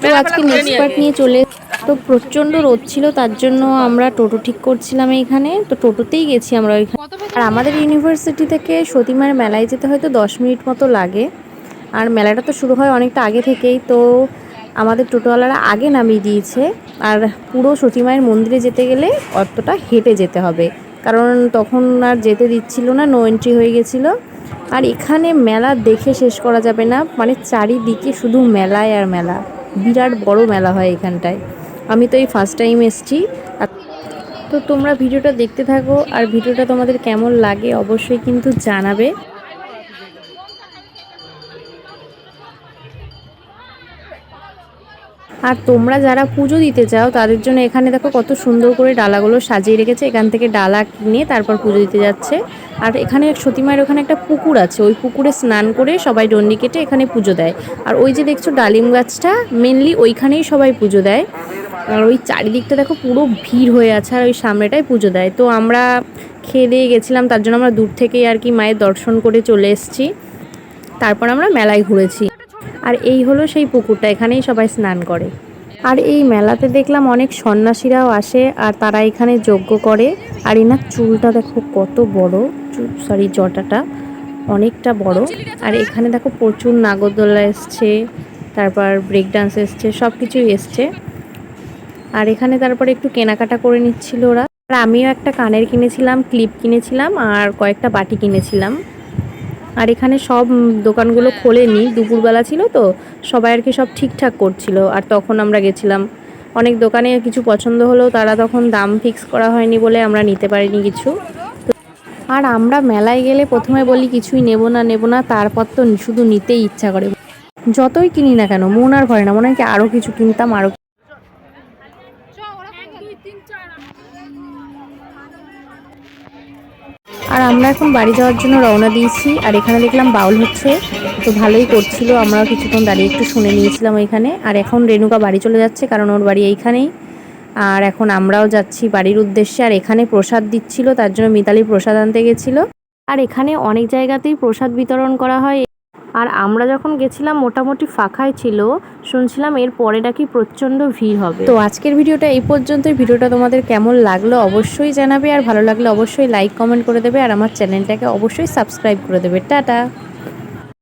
তো আজকে next part নিয়ে চলে তো প্রচণ্ড রোদ ছিল তার জন্য আমরা টোটো ঠিক করছিলাম এইখানে তো টোটোতেই গেছি আমরা ওইখানে। আর আমাদের ইউনিভার্সিটি থেকে সতীমার মেলায় যেতে হয়তো দশ মিনিট মতো লাগে। আর মেলাটা তো শুরু হয় অনেকটা আগে থেকেই তো আমাদের টোটোওয়ালারা আগে নামিয়ে দিয়েছে। আর পুরো সতীমায়ের মন্দিরে যেতে গেলে অতটা হেঁটে যেতে হবে। কারণ তখন আর যেতে দিচ্ছিল না নো এন্ট্রি হয়ে গেছিল। আর এখানে মেলা দেখে শেষ করা যাবে না। মানে চারিদিকে শুধু মেলায় আর মেলা। বিরাট বড় মেলা হয় এখানটায়। আমি তো এই ফার্স্ট টাইম এসছি। তো তোমরা ভিডিওটা দেখতে থাকো, আর ভিডিওটা তোমাদের কেমন লাগে অবশ্যই কিন্তু জানাবে। আর তোমরা যারা পুজো দিতে চাও, তাদের জন্য এখানে দেখো কত সুন্দর করে ডালাগুলো সাজিয়ে রেখেছে। এখান থেকে ডালা কিনে তারপর পুজো দিতে যাচ্ছে। আর এখানে সতীমায়ের ওখানে একটা পুকুর আছে। ওই পুকুরে স্নান করে সবাই ডন্ডি কেটে এখানে পুজো দেয়। আর ওই যে দেখছ ডালিম গাছটা মেনলি ওইখানেই সবাই পুজো দেয়। আর ওই চারিদিকটা দেখো পুরো ভিড় হয়ে আছে আর ওই সামনেটাই পুজো দেয়। তো আমরা খেয়ে দিয়ে গেছিলাম, তার জন্য আমরা দূর থেকেই আর কি মায়ের দর্শন করে চলে এসেছি। তারপর আমরা মেলায় ঘুরেছি। আর এই হলো সেই পুকুরটা, এখানেই সবাই স্নান করে। আর এই মেলাতে দেখলাম অনেক সন্ন্যাসীরাও আসে, আর তারা এখানে যজ্ঞ করে। আর এনার চুলটা দেখো কত বড় সরি জটাটা অনেকটা বড়। আর এখানে দেখো প্রচুর নাগরদোলা এসছে, তারপর ব্রেক ডান্স এসছে সব কিছুই এসছে। আর এখানে তারপরে একটু কেনাকাটা করে নিচ্ছিল ওরা। আর আমিও একটা কানের কিনেছিলাম ক্লিপ কিনেছিলাম, আর কয়েকটা বাটি কিনেছিলাম। আর এখানে সব দোকানগুলো খোলেনি দুপুরবেলা ছিল তো সবাই আর কি সব ঠিকঠাক করছিল। আর তখন আমরা গেছিলাম। অনেক দোকানে কিছু পছন্দ হলেও তারা তখন দাম ফিক্স করা হয়নি বলে আমরা নিতে পারিনি কিছু। আর আমরা মেলায় গেলে প্রথমে বলি কিছুই নেব না নেব না তারপর তো শুধু নিতেই ইচ্ছা করে। যতই কিনি না কেন মন আর ভরে না। মনে হয় কি আরও কিছু কিনতাম আরও আর আমরা এখন বাড়ি যাওয়ার জন্য রওনা দিয়েছি। আর এখানে দেখলাম বাউল হচ্ছে। তো ভালোই করছিল। আমরাও কিছুক্ষণ দাঁড়িয়ে একটু শুনে নিয়েছিলাম এখানে আর এখন রেণুকা বাড়ি চলে যাচ্ছে, কারণ ওর বাড়ি এইখানেই। আর এখন আমরাও যাচ্ছি বাড়ির উদ্দেশ্যে। আর এখানে প্রসাদ দিচ্ছিল, তার জন্য মিতালি প্রসাদ আনতে গেছিল। আর এখানে অনেক জায়গাতেই প্রসাদ বিতরণ করা হয়। আর আমরা যখন গেছিলাম, মোটামুটি ফাঁকাই ছিল, শুনছিলাম এর পরে নাকি প্রচণ্ড ভিড় হবে। তো আজকের ভিডিওটা এই পর্যন্তই। ভিডিওটা তোমাদের কেমন লাগল অবশ্যই জানাবে, আর ভালো লাগলে অবশ্যই লাইক কমেন্ট করে দেবে, আর আমার চ্যানেলটাকে অবশ্যই সাবস্ক্রাইব করে দেবে। টাটা!